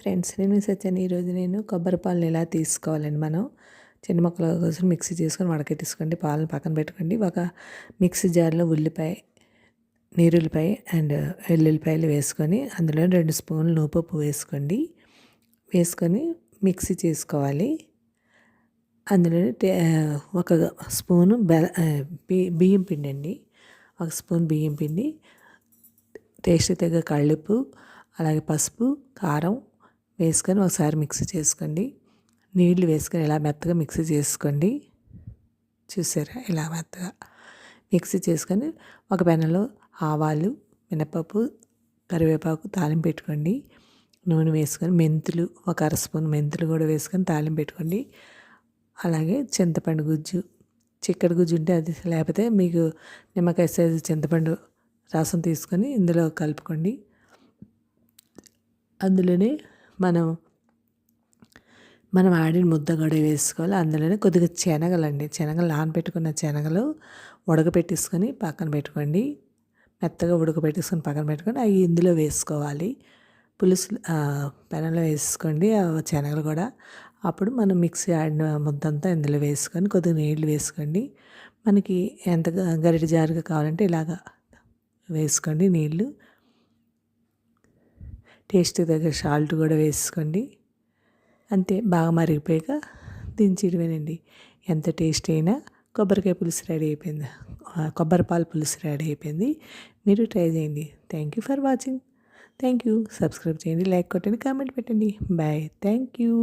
Friends నేను సత్యాన్ని ఈరోజు నేను కొబ్బరి పాలను ఎలా తీసుకోవాలండి మనం చిన్న మొక్కల కోసం మిక్సీ చేసుకొని వడకెట్టేసుకోండి పాలను పక్కన పెట్టుకోండి. ఒక మిక్సీ జార్లో ఉల్లిపాయ నీరుల్లిపాయ అండ్ వెల్లుల్లిపాయలు వేసుకొని అందులో రెండు స్పూన్లు నూపప్పు వేసుకోండి. వేసుకొని మిక్సీ చేసుకోవాలి. అందులో ఒక స్పూను బెల బియ్యం పిండి అండి. ఒక స్పూన్ బియ్యం పిండి టేస్ట్ తగ్గ కళ్ళుప్పు అలాగే పసుపు కారం వేసుకొని ఒకసారి మిక్సీ చేసుకోండి. నీళ్ళు వేసుకొని ఇలా మెత్తగా మిక్సీ చేసుకోండి. చూసారా? ఇలా మెత్తగా మిక్సీ చేసుకొని ఒక పెనంలో ఆవాలు మినపప్పు కరివేపాకు తాలింపు పెట్టుకోండి. నూనె వేసుకొని మెంతులు ఒక అర స్పూన్ మెంతులు కూడా వేసుకొని తాలింపు పెట్టుకోండి. అలాగే చింతపండు గుజ్జు చిక్కడి గుజ్జు ఉంటే అది లేకపోతే మీకు నిమ్మకాయ సైజు చింతపండు రసం తీసుకొని ఇందులో కలుపుకోండి. అందులోనే మనం మనం ఆడిన ముద్ద కూడా వేసుకోవాలి. అందులోనే కొద్దిగా శనగలండి. శనగలు నానబెట్టుకున్న శనగలు ఉడకపెట్టేసుకొని పక్కన పెట్టుకోండి. మెత్తగా ఉడకబెట్టేసుకొని పక్కన పెట్టుకొని అవి ఇందులో వేసుకోవాలి. పులుసు పెనంలో వేసుకోండి. శనగలు కూడా అప్పుడు మనం మిక్సీ ఆడిన ముద్దంతా ఇందులో వేసుకొని కొద్దిగా నీళ్ళు వేసుకోండి. మనకి ఎంత గరిటి జారుగా కావాలంటే ఇలాగా వేసుకోండి నీళ్ళు టేస్ట్ దగ్గర సాల్ట్ కూడా వేసుకోండి. అంతే బాగా మరిగిపోయాక దించిడమేనండి ఎంత టేస్ట్ అయినా కొబ్బరికాయ పులుసు రెడీ అయిపోయింది. కొబ్బరి పాలు పులుసు రెడీ అయిపోయింది. మీరు ట్రై చేయండి. Thank you for watching thank you subscribe చేయండి. లైక్ కొట్టండి. కామెంట్ పెట్టండి. Bye thank you